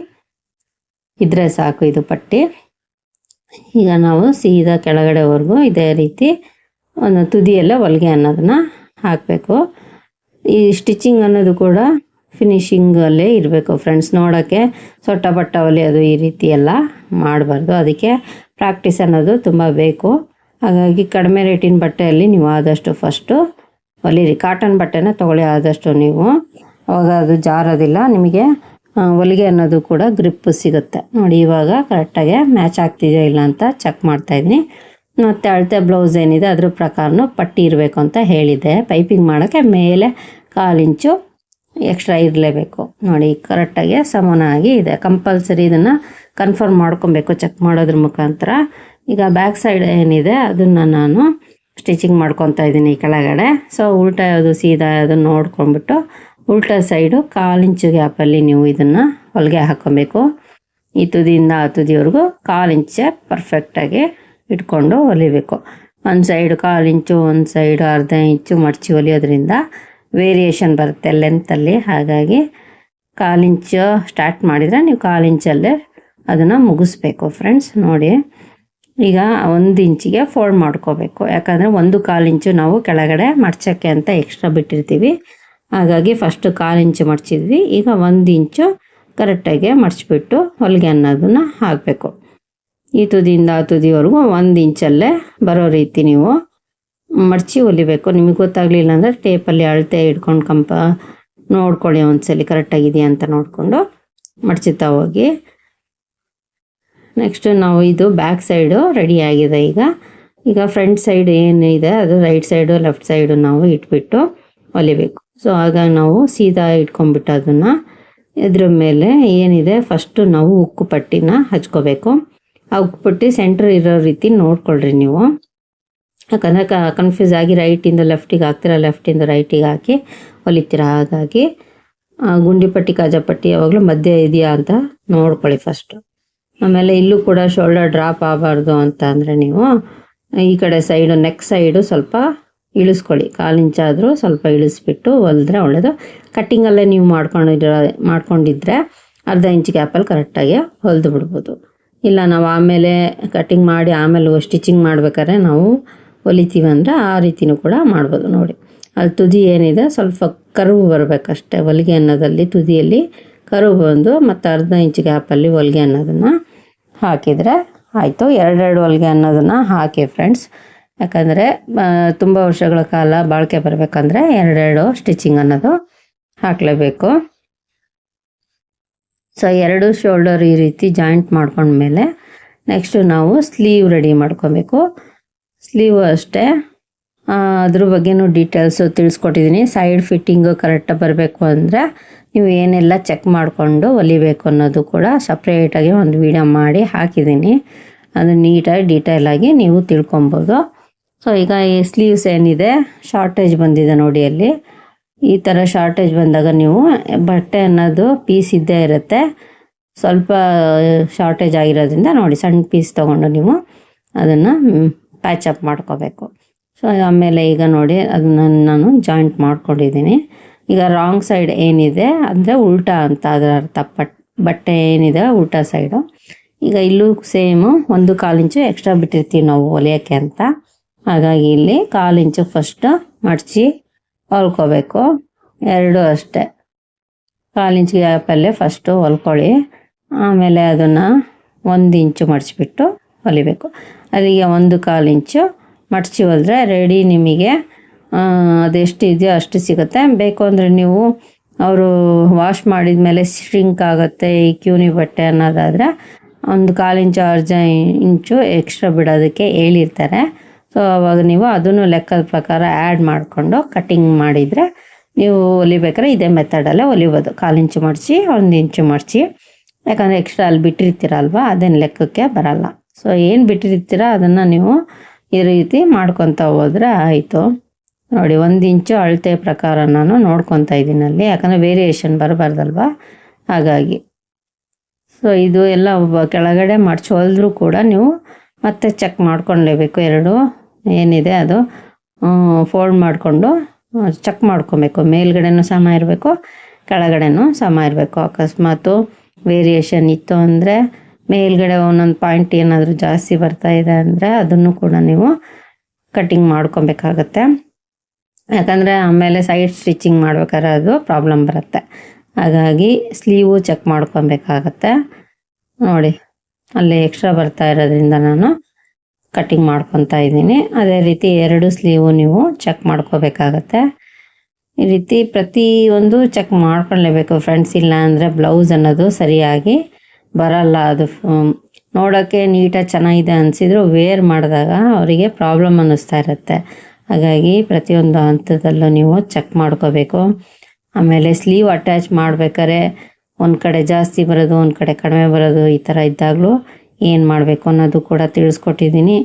ಇದ್ರೆ ಸಾಕು ಇದು ಪಟ್ಟಿ. ಈಗ ನಾವು ಸೀದಾ ಕೆಳಗಡೆವರೆಗೂ ಇದೇ ರೀತಿ ಒಂದು ತುದಿಯಲ್ಲೇ ಹೊಲಿಗೆ ಅನ್ನೋದನ್ನ ಹಾಕಬೇಕು. ಈ ಸ್ಟಿಚಿಂಗ್ ಅನ್ನೋದು ಕೂಡ ಫಿನಿಶಿಂಗಲ್ಲೇ ಇರಬೇಕು. ಫ್ರೆಂಡ್ಸ್ ನೋಡೋಕ್ಕೆ ಸೊಟ್ಟ ಬಟ್ಟ ಹೊಲಿಯೋದು ಈ ರೀತಿ ಎಲ್ಲ ಮಾಡಬಾರ್ದು. ಅದಕ್ಕೆ ಪ್ರಾಕ್ಟೀಸ್ ಅನ್ನೋದು ತುಂಬ ಬೇಕು. ಹಾಗಾಗಿ ಕಡಿಮೆ ರೇಟಿನ ಬಟ್ಟೆಯಲ್ಲಿ ನೀವು ಆದಷ್ಟು ಫಸ್ಟು ಹೊಲಿರಿ ಕಾಟನ್ ಬಟ್ಟೆನ ತೊಗೊಳ್ಳಿ ಆದಷ್ಟು ನೀವು. ಅವಾಗ ಅದು ಜಾರೋದಿಲ್ಲ, ನಿಮಗೆ ಹೊಲಿಗೆ ಅನ್ನೋದು ಕೂಡ ಗ್ರಿಪ್ಪು ಸಿಗುತ್ತೆ. ನೋಡಿ, ಇವಾಗ ಕರೆಕ್ಟಾಗಿ ಮ್ಯಾಚ್ ಆಗ್ತಿದೆಯಾ ಇಲ್ಲ ಅಂತ ಚೆಕ್ ಮಾಡ್ತಾಯಿದ್ದೀನಿ ಮತ್ತು ಅಳತೆ ಬ್ಲೌಸ್ ಏನಿದೆ, ಅದ್ರ ಪ್ರಕಾರನೂ ಪಟ್ಟಿ ಇರಬೇಕು ಅಂತ ಹೇಳಿದ್ದೆ. ಪೈಪಿಂಗ್ ಮಾಡೋಕ್ಕೆ ಮೇಲೆ ಕಾಲಿಂಚು ಎಕ್ಸ್ಟ್ರಾ ಇರಲೇಬೇಕು. ನೋಡಿ ಕರೆಕ್ಟಾಗಿ ಸಮನಾಗಿ ಇದೆ. ಕಂಪಲ್ಸರಿ ಇದನ್ನು ಕನ್ಫರ್ಮ್ ಮಾಡ್ಕೊಬೇಕು ಚೆಕ್ ಮಾಡೋದ್ರ ಮುಖಾಂತರ. ಈಗ ಬ್ಯಾಕ್ ಸೈಡ್ ಏನಿದೆ, ಅದನ್ನು ನಾನು ಸ್ಟಿಚಿಂಗ್ ಮಾಡ್ಕೊತಾ ಇದ್ದೀನಿ ಈ ಕೆಳಗಡೆ. ಸೊ ಉಲ್ಟಾ ಅದು ಸೀದಾ ಅದನ್ನು ನೋಡ್ಕೊಂಡ್ಬಿಟ್ಟು, ಉಲ್ಟಾ ಸೈಡು ಕಾಲು ಇಂಚು ಗ್ಯಾಪಲ್ಲಿ ನೀವು ಇದನ್ನು ಹೊಲಿಗೆ ಹಾಕ್ಕೊಬೇಕು ಈ ತುದಿಯಿಂದ ಆ ತುದಿವರೆಗೂ ಕಾಲಿಂಚೆ ಪರ್ಫೆಕ್ಟಾಗಿ ಇಟ್ಕೊಂಡು ಹೊಲಿಬೇಕು. ಒಂದು ಸೈಡು ಕಾಲು ಇಂಚು, ಒಂದು ಸೈಡು ಅರ್ಧ ಇಂಚು ಮಡಚಿ ಹೊಲಿಯೋದ್ರಿಂದ ವೇರಿಯೇಷನ್ ಬರುತ್ತೆ ಲೆಂತಲ್ಲಿ ಹಾಗಾಗಿ ಕಾಲಿಂಚು ಸ್ಟಾರ್ಟ್ ಮಾಡಿದರೆ ನೀವು ಕಾಲು ಇಂಚಲ್ಲೇ ಅದನ್ನು ಮುಗಿಸ್ಬೇಕು ಫ್ರೆಂಡ್ಸ್ ನೋಡಿ. ಈಗ ಒಂದು ಇಂಚಿಗೆ ಫೋಲ್ಡ್ ಮಾಡ್ಕೋಬೇಕು. ಯಾಕಂದರೆ ಒಂದು ಕಾಲು ಇಂಚು ನಾವು ಕೆಳಗಡೆ ಮಡ್ಚಕ್ಕೆ ಅಂತ ಎಕ್ಸ್ಟ್ರಾ ಬಿಟ್ಟಿರ್ತೀವಿ. ಹಾಗಾಗಿ ಫಸ್ಟು ಕಾಲು ಇಂಚು ಮಡ್ಚಿದ್ವಿ. ಈಗ ಒಂದು ಇಂಚು ಕರೆಕ್ಟಾಗಿ ಮಡ್ಚಿಬಿಟ್ಟು ಹೊಲಿಗೆ ಅನ್ನೋದನ್ನು ಹಾಕಬೇಕು. ಈ ತುದಿಯಿಂದ ಆ ತುದಿವರೆಗೂ ಒಂದು ಇಂಚಲ್ಲೇ ಬರೋ ರೀತಿ ನೀವು ಮಡಚಿ ಹೊಲಿಬೇಕು. ನಿಮಗೆ ಗೊತ್ತಾಗಲಿಲ್ಲ ಅಂದರೆ ಟೇಪಲ್ಲಿ ಅಳತೆ ಇಟ್ಕೊಂಡು ಕಂಪ ನೋಡ್ಕೊಳ್ಳಿ ಒಂದ್ಸಲಿ ಕರೆಕ್ಟಾಗಿದೆಯಾ ಅಂತ ನೋಡಿಕೊಂಡು ಮಡಚಿತಾ ಹೋಗಿ ನೆಕ್ಸ್ಟ್ ನಾವು ಇದು ಬ್ಯಾಕ್ ಸೈಡು ರೆಡಿ ಆಗಿದೆ ಈಗ. ಈಗ ಫ್ರಂಟ್ ಸೈಡ್ ಏನಿದೆ, ಅದು ರೈಟ್ ಸೈಡು ಲೆಫ್ಟ್ ಸೈಡು ನಾವು ಇಟ್ಬಿಟ್ಟು ಹೊಲಿಬೇಕು. ಸೊ ಆಗ ನಾವು ಸೀದಾ ಇಟ್ಕೊಂಡ್ಬಿಟ್ಟು ಅದನ್ನು ಇದ್ರ ಮೇಲೆ ಏನಿದೆ ಫಸ್ಟು ನಾವು ಉಕ್ಕು ಪಟ್ಟಿನ ಹಚ್ಕೋಬೇಕು. ಆ ಉಕ್ಕು ಪಟ್ಟಿ ಸೆಂಟ್ರ್ ಇರೋ ರೀತಿ ನೋಡ್ಕೊಳ್ರಿ ನೀವು. ಯಾಕಂದರೆ ಕನ್ಫ್ಯೂಸ್ ಆಗಿ ರೈಟಿಂದ ಲೆಫ್ಟಿಗೆ ಹಾಕ್ತೀರಾ ಲೆಫ್ಟಿಂದ ರೈಟಿಗೆ ಹಾಕಿ ಹೊಲಿತೀರಾ? ಹಾಗಾಗಿ ಗುಂಡಿ ಪಟ್ಟಿ, ಕಾಜಾ ಪಟ್ಟಿ ಯಾವಾಗಲೂ ಮಧ್ಯ ಇದೆಯಾ ಅಂತ ನೋಡ್ಕೊಳ್ಳಿ ಫಸ್ಟು ಆಮೇಲೆ ಇಲ್ಲೂ ಕೂಡ ಶೋಲ್ಡರ್ ಡ್ರಾಪ್ ಆಗಬಾರ್ದು ಅಂತ ಅಂದರೆ ನೀವು, ಈ ಕಡೆ ಸೈಡು ನೆಕ್ ಸೈಡು ಸ್ವಲ್ಪ ಇಳಿಸ್ಕೊಳ್ಳಿ. ಕಾಲು ಇಂಚಾದರೂ ಸ್ವಲ್ಪ ಇಳಿಸ್ಬಿಟ್ಟು ಹೊಲಿದ್ರೆ ಒಳ್ಳೆಯದು ಕಟ್ಟಿಂಗಲ್ಲೇ ನೀವು ಮಾಡ್ಕೊಂಡಿರೋ ಮಾಡ್ಕೊಂಡಿದ್ರೆ ಅರ್ಧ ಇಂಚ್ ಗ್ಯಾಪಲ್ಲಿ ಕರೆಕ್ಟಾಗಿ ಹೊಲಿದು ಬಿಡ್ಬೋದು. ಇಲ್ಲ ನಾವು ಆಮೇಲೆ ಕಟ್ಟಿಂಗ್ ಮಾಡಿ ಆಮೇಲೆ ಸ್ಟಿಚಿಂಗ್ ಮಾಡ್ಬೇಕಾದ್ರೆ ನಾವು ಹೊಲಿತೀವಿ ಅಂದರೆ ಆ ರೀತಿನೂ ಕೂಡ ಮಾಡ್ಬೋದು ನೋಡಿ. ಅಲ್ಲಿ ತುದಿ ಏನಿದೆ ಸ್ವಲ್ಪ ಕರ್ವ್ ಬರಬೇಕಷ್ಟೇ ಹೊಲಿಗೆ ಅನ್ನೋದಲ್ಲಿ, ತುದಿಯಲ್ಲಿ ಕರುವು ಬಂದು ಮತ್ತು ಅರ್ಧ ಇಂಚ್ ಗ್ಯಾಪಲ್ಲಿ ಹೊಲಿಗೆ ಅನ್ನೋದನ್ನು ಹಾಕಿದರೆ ಆಯಿತು. ಎರಡೆರಡು ಹೊಲಿಗೆ ಅನ್ನೋದನ್ನು ಹಾಕಿ ಫ್ರೆಂಡ್ಸ್ ಯಾಕಂದರೆ ತುಂಬ ವರ್ಷಗಳ ಕಾಲ ಬಾಳಿಕೆ ಬರಬೇಕಂದ್ರೆ ಎರಡೆರಡು ಸ್ಟಿಚಿಂಗ್ ಅನ್ನೋದು ಹಾಕಲೇಬೇಕು. ಸೊ ಎರಡು ಶೋಲ್ಡರ್ ಈ ರೀತಿ ಜಾಯಿಂಟ್ ಮಾಡ್ಕೊಂಡ್ಮೇಲೆ ನೆಕ್ಸ್ಟು ನಾವು ಸ್ಲೀವ್ ರೆಡಿ ಮಾಡ್ಕೊಬೇಕು. ಸ್ಲೀವ್ ಅಷ್ಟೇ. ಅದ್ರ ಬಗ್ಗೆನೂ ಡೀಟೇಲ್ಸು ತಿಳಿಸ್ಕೊಟ್ಟಿದ್ದೀನಿ ಸೈಡ್ ಫಿಟ್ಟಿಂಗು ಕರೆಕ್ಟಾಗಿ ಬರಬೇಕು ಅಂದರೆ ನೀವು ಏನೆಲ್ಲ ಚೆಕ್ ಮಾಡಿಕೊಂಡು ಹೊಲಿಬೇಕು ಅನ್ನೋದು ಕೂಡ ಸಪ್ರೇಟಾಗಿ ಒಂದು ವಿಡಿಯೋ ಮಾಡಿ ಹಾಕಿದ್ದೀನಿ ಅದು ನೀಟಾಗಿ ಡೀಟೇಲಾಗಿ ನೀವು ತಿಳ್ಕೊಬೋದು. ಸೊ ಈಗ ಈ ಸ್ಲೀವ್ಸ್ ಏನಿದೆ ಶಾರ್ಟೇಜ್ ಬಂದಿದೆ ನೋಡಿ ಅಲ್ಲಿ. ಈ ಥರ ಶಾರ್ಟೇಜ್ ಬಂದಾಗ ನೀವು ಬಟ್ಟೆ ಅನ್ನೋದು ಪೀಸ್ ಇದ್ದೇ ಇರುತ್ತೆ. ಸ್ವಲ್ಪ ಶಾರ್ಟೇಜ್ ಆಗಿರೋದ್ರಿಂದ ನೋಡಿ, ಸಣ್ಣ ಪೀಸ್ ತೊಗೊಂಡು ನೀವು ಅದನ್ನು ಪ್ಯಾಚ್ ಅಪ್ ಮಾಡ್ಕೋಬೇಕು. ಸೊ ಆಮೇಲೆ ಈಗ ನೋಡಿ ಅದನ್ನ ನಾನು ಜಾಯಿಂಟ್ ಮಾಡ್ಕೊಂಡಿದ್ದೀನಿ. ಈಗ ರಾಂಗ್ ಸೈಡ್ ಏನಿದೆ ಅಂದರೆ ಉಲ್ಟಾ ಅಂತ ಅದರ ಅರ್ಥ. ಪಟ್, ಬಟ್ಟೆ ಏನಿದೆ ಉಲ್ಟಾ ಸೈಡು ಈಗ ಇಲ್ಲೂ ಸೇಮು ಒಂದು ಕಾಲು ಇಂಚು ಎಕ್ಸ್ಟ್ರಾ ಬಿಟ್ಟಿರ್ತೀವಿ ನಾವು ಹೊಲಿಯೋಕ್ಕೆ ಅಂತ. ಹಾಗಾಗಿ ಇಲ್ಲಿ ಕಾಲು ಇಂಚು ಫಸ್ಟ್ ಮಡಚಿ ಹೊಲ್ಕೋಬೇಕು. ಎರಡು ಅಷ್ಟೇ. ಕಾಲು ಇಂಚು ಗ್ಯಾಪಲ್ಲೇ ಫಸ್ಟು ಹೊಲ್ಕೊಳ್ಳಿ. ಆಮೇಲೆ ಅದನ್ನು ಒಂದು ಇಂಚು ಮಡಚಿಬಿಟ್ಟು ಹೊಲಿಬೇಕು. ಅಲ್ಲಿಗೆ ಒಂದು ಕಾಲು ಇಂಚು ಮಡಚಿ ಹೋದ್ರೆ ರೆಡಿ ನಿಮಗೆ. ಅದೆಷ್ಟು ಇದೆಯೋ ಅಷ್ಟು ಸಿಗುತ್ತೆ. ಬೇಕು ಅಂದರೆ ನೀವು ಅವರು ವಾಶ್ ಮಾಡಿದ ಮೇಲೆ ಶ್ರಿಂಕ್ ಆಗುತ್ತೆ, ಈ ಕ್ಯೂನಿ ಬಟ್ಟೆ ಅನ್ನೋದಾದರೆ ಒಂದು ಕಾಲು ಇಂಚು ಅರ್ಧ ಇಂಚು ಎಕ್ಸ್ಟ್ರಾ ಬಿಡೋದಕ್ಕೆ ಹೇಳಿರ್ತಾರೆ. ಸೊ ಅವಾಗ ನೀವು ಅದನ್ನು ಲೆಕ್ಕದ ಪ್ರಕಾರ ಆ್ಯಡ್ ಮಾಡಿಕೊಂಡು ಕಟ್ಟಿಂಗ್ ಮಾಡಿದರೆ ನೀವು ಹೊಲಿಬೇಕಾದ್ರೆ ಇದೇ ಮೆಥಡಲ್ಲೇ ಹೊಲಿಬೋದು ಕಾಲು ಇಂಚು ಮಡಚಿ, ಒಂದು ಇಂಚು ಮಡಚಿ. ಯಾಕಂದರೆ ಎಕ್ಸ್ಟ್ರಾ ಅಲ್ಲಿ ಬಿಟ್ಟಿರ್ತೀರಲ್ವ ಅದೇನು ಲೆಕ್ಕಕ್ಕೆ ಬರಲ್ಲ. ಸೊ ಏನು ಬಿಟ್ಟಿರ್ತೀರ ಅದನ್ನು ನೀವು ಈ ರೀತಿ ಮಾಡ್ಕೊತ ಹೋದ್ರೆ ಆಯಿತು. ನೋಡಿ, ಒಂದು ಇಂಚು ಅಳತೆ ಪ್ರಕಾರ ನಾನು ನೋಡ್ಕೊತಾ ಇದ್ದೀನಿ ಅಲ್ಲಿ. ಯಾಕಂದರೆ ವೇರಿಯೇಷನ್ ಬರಬಾರ್ದಲ್ವ? ಹಾಗಾಗಿ. ಸೊ ಇದು ಎಲ್ಲ ಕೆಳಗಡೆ ಮಡ್ಚಿ ಹೊಲಿದ್ರೂ ಕೂಡ ನೀವು ಮತ್ತೆ ಚೆಕ್ ಮಾಡ್ಕೊಳ್ಳೇಬೇಕು ಎರಡು ಏನಿದೆ ಅದು ಫೋಲ್ಡ್ ಮಾಡಿಕೊಂಡು ಚೆಕ್ ಮಾಡ್ಕೊಬೇಕು. ಮೇಲ್ಗಡೆನೂ ಸಮ ಇರಬೇಕು, ಕೆಳಗಡೆನೂ ಸಮ ಇರಬೇಕು. ಅಕಸ್ಮಾತು ವೇರಿಯೇಷನ್ ಇತ್ತು ಅಂದರೆ ಮೇಲ್ಗಡೆ ಒಂದೊಂದು ಪಾಯಿಂಟ್ ಏನಾದರೂ ಜಾಸ್ತಿ ಬರ್ತಾ ಇದೆ ಅಂದರೆ ಅದನ್ನು ಕೂಡ ನೀವು ಕಟ್ಟಿಂಗ್ ಮಾಡ್ಕೊಬೇಕಾಗತ್ತೆ. ಯಾಕಂದರೆ ಆಮೇಲೆ ಸೈಡ್ ಸ್ಟಿಚಿಂಗ್ ಮಾಡ್ಬೇಕಾದ್ರೆ ಅದು ಪ್ರಾಬ್ಲಮ್ ಬರುತ್ತೆ. ಹಾಗಾಗಿ ಸ್ಲೀವು ಚೆಕ್ ಮಾಡ್ಕೊಬೇಕಾಗತ್ತೆ. ನೋಡಿ, ಅಲ್ಲಿ ಎಕ್ಸ್ಟ್ರಾ ಬರ್ತಾ ಇರೋದ್ರಿಂದ ನಾನು ಕಟ್ಟಿಂಗ್ ಮಾಡ್ಕೊತಾ ಇದ್ದೀನಿ. ಅದೇ ರೀತಿ ಎರಡು ಸ್ಲೀವು ನೀವು ಚೆಕ್ ಮಾಡ್ಕೋಬೇಕಾಗತ್ತೆ. ಈ ರೀತಿ ಪ್ರತಿಯೊಂದು ಚೆಕ್ ಮಾಡ್ಕೊಳ್ಳೇಬೇಕು ಫ್ರೆಂಡ್ಸ್ ಇಲ್ಲ ಅಂದರೆ ಬ್ಲೌಸ್ ಅನ್ನೋದು ಸರಿಯಾಗಿ ಬರಲ್ಲ. ಅದು ನೋಡೋಕ್ಕೆ ನೀಟಾಗಿ ಚೆನ್ನಾಗಿದೆ ಅನಿಸಿದ್ರು ವೇರ್ ಮಾಡಿದಾಗ ಅವರಿಗೆ ಪ್ರಾಬ್ಲಮ್ ಅನ್ನಿಸ್ತಾ ಇರುತ್ತೆ. ಹಾಗಾಗಿ ಪ್ರತಿಯೊಂದು ಹಂತದಲ್ಲೂ ನೀವು ಚೆಕ್ ಮಾಡ್ಕೋಬೇಕು. ಆಮೇಲೆ ಸ್ಲೀವ್ ಅಟ್ಯಾಚ್ ಮಾಡ್ಬೇಕಾದ್ರೆ ಒಂದು ಕಡೆ ಜಾಸ್ತಿ ಬರೋದು, ಒಂದು ಕಡೆ ಕಡಿಮೆ ಬರೋದು ಈ ಥರ ಇದ್ದಾಗಲೂ ಏನು ಮಾಡಬೇಕು ಅನ್ನೋದು ಕೂಡ ತಿಳಿಸ್ಕೊಟ್ಟಿದ್ದೀನಿ.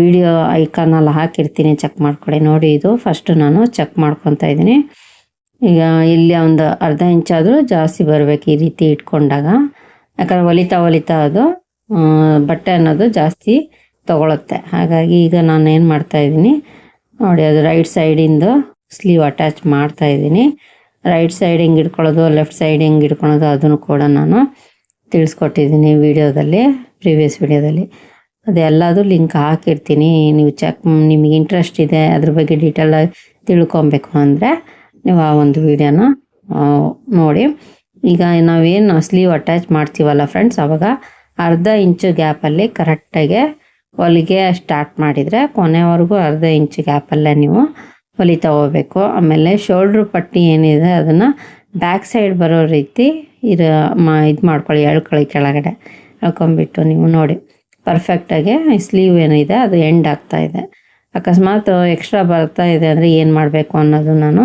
ವಿಡಿಯೋ ಐಕಾನಲ್ಲಿ ಹಾಕಿರ್ತೀನಿ ಚೆಕ್ ಮಾಡ್ಕೊಳ್ಳಿ ನೋಡಿ, ಇದು ಫಸ್ಟು ನಾನು ಚೆಕ್ ಮಾಡ್ಕೊತಾ ಇದ್ದೀನಿ. ಈಗ ಇಲ್ಲಿ ಒಂದು ಅರ್ಧ ಇಂಚಾದರೂ ಜಾಸ್ತಿ ಬರಬೇಕು ಈ ರೀತಿ ಇಟ್ಕೊಂಡಾಗ. ಯಾಕಂದ್ರೆ ಹೊಲಿತಾ ಹೊಲಿತಾ ಅದು ಬಟ್ಟೆ ಅನ್ನೋದು ಜಾಸ್ತಿ ತಗೊಳುತ್ತೆ. ಹಾಗಾಗಿ ಈಗ ನಾನು ಏನು ಮಾಡ್ತಾ ಇದ್ದೀನಿ, ನೋಡಿ ಅದು ರೈಟ್ ಸೈಡಿಂದು ಸ್ಲೀವ್ ಅಟ್ಯಾಚ್ ಮಾಡ್ತಾ ಇದ್ದೀನಿ. ರೈಟ್ ಸೈಡ್ ಹೆಂಗೆ ಇಟ್ಕೊಳ್ಳೋದು ಲೆಫ್ಟ್ ಸೈಡ್ ಹೆಂಗೆ ಇಟ್ಕೊಳ್ಳೋದು ಅದನ್ನು ಕೂಡ ನಾನು ತಿಳಿಸ್ಕೊಟ್ಟಿದ್ದೀನಿ ವಿಡಿಯೋದಲ್ಲಿ ಪ್ರೀವಿಯಸ್ ವಿಡಿಯೋದಲ್ಲಿ. ಅದೆಲ್ಲದೂ ಲಿಂಕ್ ಹಾಕಿರ್ತೀನಿ, ನೀವು ಚೆಕ್ ನಿಮಗೆ ಇಂಟ್ರೆಸ್ಟ್ ಇದೆ, ಅದ್ರ ಬಗ್ಗೆ ಡೀಟೇಲಾಗಿ ತಿಳ್ಕೊಬೇಕು ಅಂದರೆ ನೀವು ಆ ಒಂದು ವಿಡಿಯೋನ ನೋಡಿ. ಈಗ ನಾವೇನು ಸ್ಲೀವ್ ಅಟ್ಯಾಚ್ ಮಾಡ್ತೀವಲ್ಲ ಫ್ರೆಂಡ್ಸ್ ಅವಾಗ ಅರ್ಧ ಇಂಚು ಗ್ಯಾಪಲ್ಲಿ ಕರೆಕ್ಟಾಗಿ ಹೊಲಿಗೆ ಸ್ಟಾರ್ಟ್ ಮಾಡಿದರೆ ಕೊನೆವರೆಗೂ ಅರ್ಧ ಇಂಚು ಗ್ಯಾಪಲ್ಲೇ ನೀವು ಹೊಲಿತಾ ಹೋಗ್ಬೇಕು. ಆಮೇಲೆ ಶೋಲ್ಡ್ರ್ ಪಟ್ಟಿ ಏನಿದೆ ಅದನ್ನು ಬ್ಯಾಕ್ ಸೈಡ್ ಬರೋ ರೀತಿ ಇರ ಮಾ ಇದು ಮಾಡ್ಕೊಳ್ಳಿ, ಎಳ್ಕೊಳ್ಳಿ ಕೆಳಗಡೆ. ಎಳ್ಕೊಂಬಿಟ್ಟು ನೀವು ನೋಡಿ. ಪರ್ಫೆಕ್ಟಾಗಿ ಸ್ಲೀವ್ ಏನಿದೆ ಅದು ಎಂಡ್ ಆಗ್ತಾ ಇದೆ. ಅಕಸ್ಮಾತ್ ಎಕ್ಸ್ಟ್ರಾ ಬರ್ತಾ ಇದೆ ಅಂದರೆ ಏನು ಮಾಡಬೇಕು ಅನ್ನೋದು ನಾನು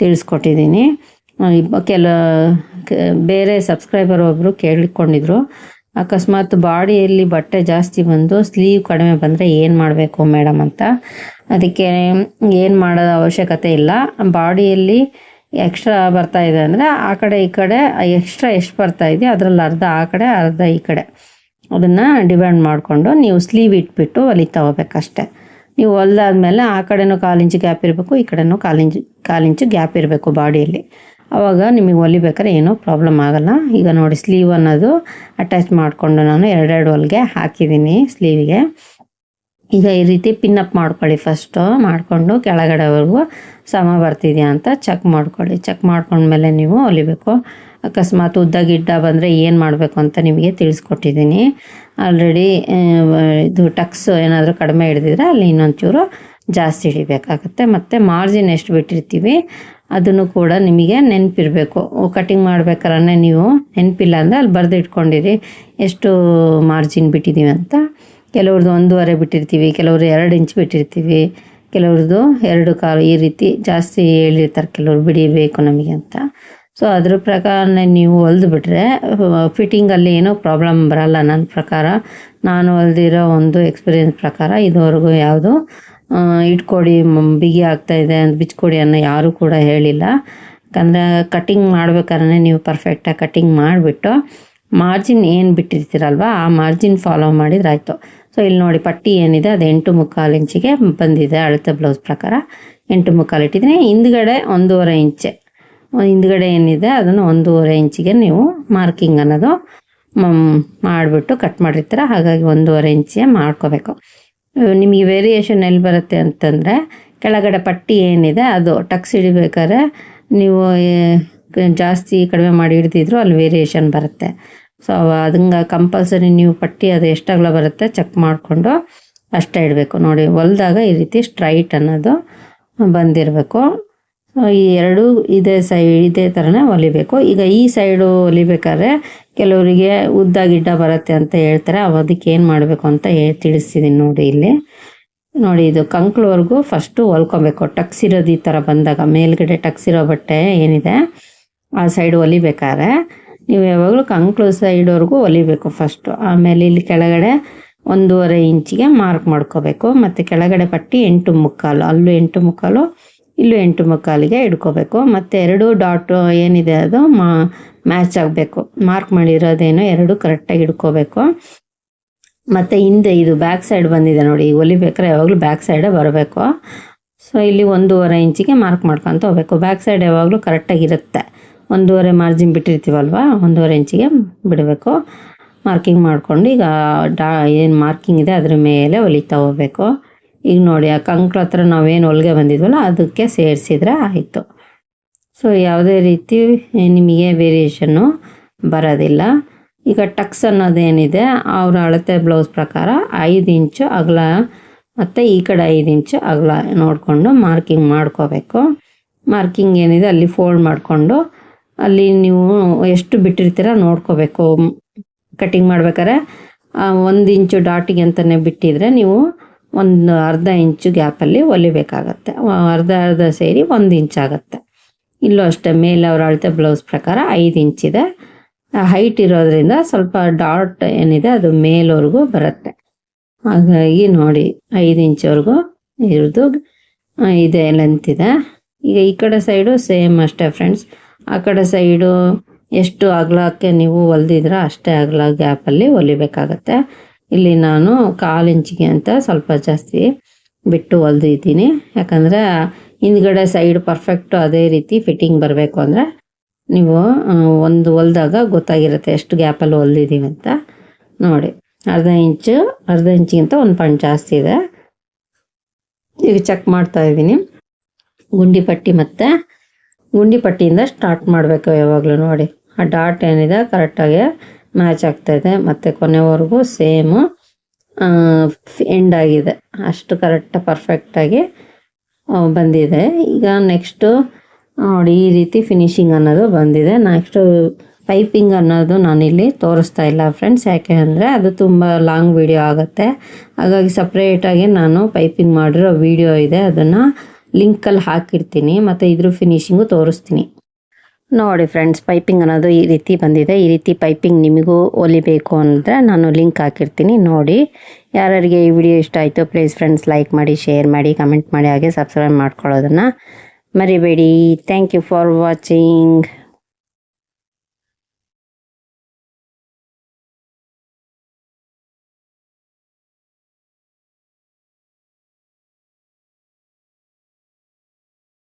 ತಿಳಿಸ್ಕೊಟ್ಟಿದ್ದೀನಿ. ಕೆಲ ಬೇರೆ ಸಬ್ಸ್ಕ್ರೈಬರ್ ಒಬ್ಬರು ಕೇಳಿಕೊಂಡಿದ್ರು. ಅಕಸ್ಮಾತ್ ಬಾಡಿಯಲ್ಲಿ ಬಟ್ಟೆ ಜಾಸ್ತಿ ಬಂದು ಸ್ಲೀವ್ ಕಡಿಮೆ ಬಂದರೆ ಏನು ಮಾಡಬೇಕು ಮೇಡಮ್ ಅಂತ. ಅದಕ್ಕೆ ಏನು ಮಾಡೋದ ಅವಶ್ಯಕತೆ ಇಲ್ಲ. ಬಾಡಿಯಲ್ಲಿ ಎಕ್ಸ್ಟ್ರಾ ಬರ್ತಾ ಇದೆ ಅಂದರೆ ಆ ಕಡೆ ಈ ಕಡೆ ಎಕ್ಸ್ಟ್ರಾ ಎಷ್ಟು ಬರ್ತಾ ಇದೆಯೋ ಅದರಲ್ಲಿ ಅರ್ಧ ಆ ಕಡೆ, ಅರ್ಧ ಈ ಕಡೆ. ಅದನ್ನು ಡಿವೈಡ್ ಮಾಡಿಕೊಂಡು ನೀವು ಸ್ಲೀವ್ ಇಟ್ಬಿಟ್ಟು ಹೊಲಿತಾ ಹೋಗ್ಬೇಕಷ್ಟೆ ನೀವು ಹೊಲ್ದಾದ್ಮೇಲೆ ಆ ಕಡೆನೂ ಕಾಲಿಂಚು ಗ್ಯಾಪ್ ಇರಬೇಕು, ಈ ಕಡೆನೂ ಕಾಲಿಂಚು ಕಾಲಿಂಚು ಗ್ಯಾಪ್ ಇರಬೇಕು ಬಾಡಿಯಲ್ಲಿ. ಆವಾಗ ನಿಮಗೆ ಹೊಲಿಬೇಕಾದ್ರೆ ಏನೂ ಪ್ರಾಬ್ಲಮ್ ಆಗೋಲ್ಲ. ಈಗ ನೋಡಿ ಸ್ಲೀವ್ ಅನ್ನೋದು ಅಟ್ಯಾಚ್ ಮಾಡಿಕೊಂಡು ನಾನು ಎರಡೆರಡು ಹೊಲಿಗೆ ಹಾಕಿದ್ದೀನಿ ಸ್ಲೀವಿಗೆ ಈಗ ಈ ರೀತಿ ಪಿನ್ನಪ್ ಮಾಡ್ಕೊಳ್ಳಿ ಫಸ್ಟು ಮಾಡಿಕೊಂಡು ಕೆಳಗಡೆವರೆಗೂ ಸಮ ಬರ್ತಿದೆಯಾ ಅಂತ ಚೆಕ್ ಮಾಡ್ಕೊಳ್ಳಿ. ಚೆಕ್ ಮಾಡ್ಕೊಂಡ್ಮೇಲೆ ನೀವು ಹೊಲಿಬೇಕು ಅಕಸ್ಮಾತ್ ಉದ್ದ ಗಿಡ್ಡ ಬಂದರೆ ಏನು ಮಾಡಬೇಕು ಅಂತ ನಿಮಗೆ ತಿಳಿಸ್ಕೊಟ್ಟಿದ್ದೀನಿ. ಆಲ್ರೆಡಿ ಇದು ಟಕ್ಸ್ ಏನಾದರೂ ಕಡಿಮೆ ಹಿಡಿದಿದ್ರೆ ಅಲ್ಲಿ ಇನ್ನೊಂಚೂರು ಜಾಸ್ತಿ ಹಿಡಿಬೇಕಾಗತ್ತೆ. ಮತ್ತು ಮಾರ್ಜಿನ್ ಎಷ್ಟು ಬಿಟ್ಟಿರ್ತೀವಿ? ಅದನ್ನು ಕೂಡ ನಿಮಗೆ ನೆನಪಿರಬೇಕು. ಕಟಿಂಗ್ ಮಾಡ್ಬೇಕಾದ್ರೆ ನೀವು ನೆನಪಿಲ್ಲ ಅಂದರೆ ಅಲ್ಲಿ ಬರೆದು ಇಟ್ಕೊಂಡಿರಿ ಎಷ್ಟು ಮಾರ್ಜಿನ್ ಬಿಟ್ಟಿದ್ದೀವಿ ಅಂತ. ಕೆಲವ್ರದ್ದು ಒಂದೂವರೆ ಬಿಟ್ಟಿರ್ತೀವಿ, ಕೆಲವರು ಎರಡು ಇಂಚ್ ಬಿಟ್ಟಿರ್ತೀವಿ, ಕೆಲವ್ರದ್ದು ಎರಡು ಕಾಲು ಈ ರೀತಿ ಜಾಸ್ತಿ ಹೇಳಿರ್ತಾರೆ, ಕೆಲವ್ರು ಬಿಡಿಬೇಕು ನಮಗೆ ಅಂತ. ಸೊ ಅದ್ರ ಪ್ರಕಾರ ನೀವು ಹೊಲ್ದು ಬಿಟ್ರೆ ಫಿಟ್ಟಿಂಗಲ್ಲಿ ಏನೂ ಪ್ರಾಬ್ಲಮ್ ಬರಲ್ಲ. ನನ್ನ ಪ್ರಕಾರ, ನಾನು ಹೊಲ್ದಿರೋ ಒಂದು ಎಕ್ಸ್ಪೀರಿಯನ್ಸ್ ಪ್ರಕಾರ ಇದುವರೆಗೂ ಯಾವುದು ಇಟ್ಕೊಡಿ ಬಿಗಿ ಆಗ್ತಾ ಇದೆ ಅಂತ ಬಿಚ್ಕೊಡಿ ಅನ್ನೋ ಯಾರೂ ಕೂಡ ಹೇಳಿಲ್ಲ. ಯಾಕಂದರೆ ಕಟ್ಟಿಂಗ್ ಮಾಡ್ಬೇಕಾದ್ರೆ ನೀವು ಪರ್ಫೆಕ್ಟಾಗಿ ಕಟ್ಟಿಂಗ್ ಮಾಡಿಬಿಟ್ಟು ಮಾರ್ಜಿನ್ ಏನು ಬಿಟ್ಟಿರ್ತೀರಲ್ವ, ಆ ಮಾರ್ಜಿನ್ ಫಾಲೋ ಮಾಡಿದ್ರೆ ಆಯಿತು. ಸೊ ಇಲ್ಲಿ ನೋಡಿ ಪಟ್ಟಿ ಏನಿದೆ, ಅದು ಎಂಟು ಮುಕ್ಕಾಲು ಇಂಚಿಗೆ ಬಂದಿದೆ ಅಳತೆ ಬ್ಲೌಸ್ ಪ್ರಕಾರ. ಎಂಟು ಮುಕ್ಕಾಲು ಇಟ್ಟಿದ್ದೀನಿ. ಹಿಂದ್ಗಡೆ ಒಂದೂವರೆ ಇಂಚೆ. ಹಿಂದ್ಗಡೆ ಏನಿದೆ, ಅದನ್ನು ಒಂದೂವರೆ ಇಂಚಿಗೆ ನೀವು ಮಾರ್ಕಿಂಗ್ ಅನ್ನೋದು ಮಾಡಿಬಿಟ್ಟು ಕಟ್ ಮಾಡಿರ್ತೀರ. ಹಾಗಾಗಿ ಒಂದೂವರೆ ಇಂಚಿಗೆ ಮಾಡ್ಕೋಬೇಕು. ನಿಮಗೆ ವೇರಿಯೇಷನ್ ಎಲ್ಲಿ ಬರುತ್ತೆ ಅಂತಂದರೆ, ಕೆಳಗಡೆ ಪಟ್ಟಿ ಏನಿದೆ, ಅದು ಟಕ್ಸ್ ಹಿಡಿಬೇಕಾದ್ರೆ ನೀವು ಜಾಸ್ತಿ ಕಡಿಮೆ ಮಾಡಿ ಹಿಡ್ದಿದ್ರು ಅಲ್ಲಿ ವೇರಿಯೇಷನ್ ಬರುತ್ತೆ. ಸೊ ಅದಂಗೆ ಕಂಪಲ್ಸರಿ ನೀವು ಪಟ್ಟಿ ಅದು ಎಷ್ಟಾಗಲ ಬರುತ್ತೆ ಚೆಕ್ ಮಾಡಿಕೊಂಡು ಅಷ್ಟೇ ಇಡಬೇಕು. ನೋಡಿ, ಹೊಲ್ದಾಗ ಈ ರೀತಿ ಸ್ಟ್ರೈಟ್ ಅನ್ನೋದು ಬಂದಿರಬೇಕು. ಈ ಎರಡು ಇದೇ ಸೈಡ್ ಇದೇ ಥರನೇ ಹೊಲಿಬೇಕು ಈಗ ಈ ಸೈಡು ಹೊಲಿಬೇಕಾದ್ರೆ ಕೆಲವರಿಗೆ ಉದ್ದ ಗಿಡ್ಡ ಬರುತ್ತೆ ಅಂತ ಹೇಳ್ತಾರೆ. ಅದಕ್ಕೆ ಏನು ಮಾಡಬೇಕು ಅಂತ ಹೇಳಿ ತಿಳಿಸ್ತಿದ್ದೀನಿ ನೋಡಿ ಇಲ್ಲಿ. ನೋಡಿ, ಇದು ಕಂಕ್ಳವರೆಗೂ ಫಸ್ಟು ಹೊಲ್ಕೊಬೇಕು. ಟಕ್ಸಿರೋದು ಈ ಥರ ಬಂದಾಗ, ಮೇಲ್ಗಡೆ ಟಕ್ಸಿರೋ ಬಟ್ಟೆ ಏನಿದೆ, ಆ ಸೈಡ್ ಹೊಲಿಬೇಕಾದ್ರೆ ನೀವು ಯಾವಾಗಲೂ ಕಂಕ್ಳು ಸೈಡ್ವರೆಗೂ ಹೊಲಿಬೇಕು ಫಸ್ಟು ಆಮೇಲೆ ಇಲ್ಲಿ ಕೆಳಗಡೆ ಒಂದೂವರೆ ಇಂಚಿಗೆ ಮಾರ್ಕ್ ಮಾಡ್ಕೋಬೇಕು. ಮತ್ತು ಕೆಳಗಡೆ ಪಟ್ಟಿ ಎಂಟು ಮುಕ್ಕಾಲು, ಅಲ್ಲೂ ಎಂಟು ಮುಕ್ಕಾಲು ಇಲ್ಲೂ ಎಂಟು ಮುಕ್ಕಾಲಿಗೆ ಇಡ್ಕೋಬೇಕು ಮತ್ತು ಎರಡು ಡಾಟ್ ಏನಿದೆ ಅದು ಮ್ಯಾಚ್ ಆಗಬೇಕು. ಮಾರ್ಕ್ ಮಾಡಿರೋದೇನು ಎರಡು ಕರೆಕ್ಟಾಗಿ ಇಡ್ಕೋಬೇಕು ಮತ್ತು ಹಿಂದೆ ಇದು ಬ್ಯಾಕ್ ಸೈಡ್ ಬಂದಿದೆ ನೋಡಿ ಈಗ ಹೊಲಿಬೇಕಾದ್ರೆ ಯಾವಾಗಲೂ ಬ್ಯಾಕ್ ಸೈಡೇ ಬರಬೇಕು. ಸೊ, ಇಲ್ಲಿ ಒಂದೂವರೆ ಇಂಚಿಗೆ ಮಾರ್ಕ್ ಮಾಡ್ಕೊತ ಹೋಗ್ಬೇಕು. ಬ್ಯಾಕ್ ಸೈಡ್ ಯಾವಾಗಲೂ ಕರೆಕ್ಟಾಗಿರುತ್ತೆ ಒಂದೂವರೆ ಮಾರ್ಜಿನ್ ಬಿಟ್ಟಿರ್ತೀವಲ್ವ, ಒಂದೂವರೆ ಇಂಚಿಗೆ ಬಿಡಬೇಕು. ಮಾರ್ಕಿಂಗ್ ಮಾಡ್ಕೊಂಡು ಈಗ ಡಾ, ಏನು ಮಾರ್ಕಿಂಗ್ ಇದೆ ಅದ್ರ ಮೇಲೆ ಹೊಲಿತಾ ಹೋಗ್ಬೇಕು. ಈಗ ನೋಡಿ, ಆ ಕಂಕ್ಳ ಹತ್ರ ನಾವೇನು ಹೊಲಿಗೆ ಬಂದಿದ್ವಲ್ಲ, ಅದಕ್ಕೆ ಸೇರಿಸಿದ್ರೆ ಆಯಿತು. ಸೊ ಯಾವುದೇ ರೀತಿ ನಿಮಗೆ ವೇರಿಯೇಷನ್ನು ಬರೋದಿಲ್ಲ. ಈಗ ಟಕ್ಸ್ ಅನ್ನೋದೇನಿದೆ, ಅವರ ಅಳತೆ ಬ್ಲೌಸ್ ಪ್ರಕಾರ ಐದು ಇಂಚು ಅಗಲ ಮತ್ತು ಈ ಕಡೆ ಐದು ಇಂಚು ಅಗಲ ನೋಡಿಕೊಂಡು ಮಾರ್ಕಿಂಗ್ ಮಾಡ್ಕೋಬೇಕು. ಮಾರ್ಕಿಂಗ್ ಏನಿದೆ, ಅಲ್ಲಿ ಫೋಲ್ಡ್ ಮಾಡಿಕೊಂಡು, ಅಲ್ಲಿ ನೀವು ಎಷ್ಟು ಬಿಟ್ಟಿರ್ತೀರ ನೋಡ್ಕೋಬೇಕು. ಕಟಿಂಗ್ ಮಾಡ್ಬೇಕಾದ್ರೆ ಒಂದು ಇಂಚು ಡಾಟಿಗೆ ಅಂತಲೇ ಬಿಟ್ಟಿದ್ರೆ ನೀವು ಒಂದು ಅರ್ಧ ಇಂಚು ಗ್ಯಾಪಲ್ಲಿ ಹೊಲಿಬೇಕಾಗತ್ತೆ ಅರ್ಧ ಅರ್ಧ ಸೇರಿ ಒಂದು ಇಂಚ್ ಆಗುತ್ತೆ ಇಲ್ಲೂ ಅಷ್ಟೇ, ಮೇಲೆ ಅವ್ರ ಅಳತೆ ಬ್ಲೌಸ್ ಪ್ರಕಾರ ಐದು ಇಂಚಿದೆ ಹೈಟ್ ಇರೋದ್ರಿಂದ ಸ್ವಲ್ಪ ಡಾಟ್ ಏನಿದೆ ಅದು ಮೇಲ್ವರೆಗೂ ಬರುತ್ತೆ. ಹಾಗಾಗಿ ನೋಡಿ, ಐದು ಇಂಚ್ವರೆಗೂ ಇರೋದು ಇದೆ ಲೆಂತ್ ಇದೆ. ಈಗ ಈ ಕಡೆ ಸೈಡು ಸೇಮ್ ಅಷ್ಟೇ ಫ್ರೆಂಡ್ಸ್ ಆ ಕಡೆ ಸೈಡು ಎಷ್ಟು ಅಗಲಕ್ಕೆ ನೀವು ಹೊಲ್ದಿದ್ರೆ ಅಷ್ಟೇ ಅಗಲ ಗ್ಯಾಪಲ್ಲಿ ಹೊಲಿಬೇಕಾಗತ್ತೆ ಇಲ್ಲಿ ನಾನು ಕಾಲು ಇಂಚಿಗೆ ಅಂತ ಸ್ವಲ್ಪ ಜಾಸ್ತಿ ಬಿಟ್ಟು ಹೊಲ್ದಿದ್ದೀನಿ. ಯಾಕಂದರೆ ಹಿಂದ್ಗಡೆ ಸೈಡ್ ಪರ್ಫೆಕ್ಟು ಅದೇ ರೀತಿ ಫಿಟ್ಟಿಂಗ್ ಬರಬೇಕು ಅಂದರೆ ನೀವು ಒಂದು ಹೊಲ್ದಾಗ ಗೊತ್ತಾಗಿರುತ್ತೆ ಎಷ್ಟು ಗ್ಯಾಪಲ್ಲಿ ಹೊಲ್ದಿದ್ದೀವಿ ಅಂತ. ನೋಡಿ, ಅರ್ಧ ಇಂಚು, ಅರ್ಧ ಇಂಚಿಗಿಂತ ಒಂದು ಪಾಯಿಂಟ್ ಜಾಸ್ತಿ ಇದೆ. ಈಗ ಚೆಕ್ ಮಾಡ್ತಾ ಇದ್ದೀನಿ. ಗುಂಡಿ ಪಟ್ಟಿ ಮತ್ತು ಗುಂಡಿ ಪಟ್ಟಿಯಿಂದ ಸ್ಟಾರ್ಟ್ ಮಾಡಬೇಕು ಯಾವಾಗಲೂ. ನೋಡಿ, ಆ ಡಾಟ್ ಏನಿದೆ ಕರೆಕ್ಟಾಗಿ ಮ್ಯಾಚ್ ಆಗ್ತಾಯಿದೆ ಮತ್ತು ಕೊನೆವರೆಗೂ ಸೇಮು ಎಂಡ್ ಆಗಿದೆ. ಅಷ್ಟು ಕರೆಕ್ಟ್ ಪರ್ಫೆಕ್ಟಾಗಿ ಬಂದಿದೆ. ಈಗ ನೆಕ್ಸ್ಟು ನೋಡಿ, ಈ ರೀತಿ ಫಿನಿಶಿಂಗ್ ಅನ್ನೋದು ಬಂದಿದೆ. ನೆಕ್ಸ್ಟು ಪೈಪಿಂಗ್ ಅನ್ನೋದು ನಾನಿಲ್ಲಿ ತೋರಿಸ್ತಾ ಇಲ್ಲ ಫ್ರೆಂಡ್ಸ್ ಯಾಕೆ ಅಂದರೆ ಅದು ತುಂಬ ಲಾಂಗ್ ವಿಡಿಯೋ ಆಗುತ್ತೆ. ಹಾಗಾಗಿ ಸಪ್ರೇಟಾಗಿ ನಾನು ಪೈಪಿಂಗ್ ಮಾಡಿರೋ ವಿಡಿಯೋ ಇದೆ. ಅದನ್ನು ಲಿಂಕಲ್ಲಿ ಹಾಕಿರ್ತೀನಿ. ಮತ್ತು ಇದ್ರ ಫಿನಿಶಿಂಗು ತೋರಿಸ್ತೀನಿ. ನೋಡಿ ಫ್ರೆಂಡ್ಸ್ ಪೈಪಿಂಗ್ ಅನ್ನೋದು ಈ ರೀತಿ ಬಂದಿದೆ. ಈ ರೀತಿ ಪೈಪಿಂಗ್ ನಿಮಗೂ ಹೊಲಿಬೇಕು ಅಂದರೆ ನಾನು ಲಿಂಕ್ ಹಾಕಿರ್ತೀನಿ, ನೋಡಿ. ಯಾರ್ಯಾರಿಗೆ ಈ ವಿಡಿಯೋ ಇಷ್ಟ ಆಯಿತು ಪ್ಲೀಸ್ ಫ್ರೆಂಡ್ಸ್ ಲೈಕ್ ಮಾಡಿ ಶೇರ್ ಮಾಡಿ ಕಮೆಂಟ್ ಮಾಡಿ, ಹಾಗೆ ಸಬ್ಸ್ಕ್ರೈಬ್ ಮಾಡ್ಕೊಳ್ಳೋದನ್ನು ಮರಿಬೇಡಿ. Thank you for watching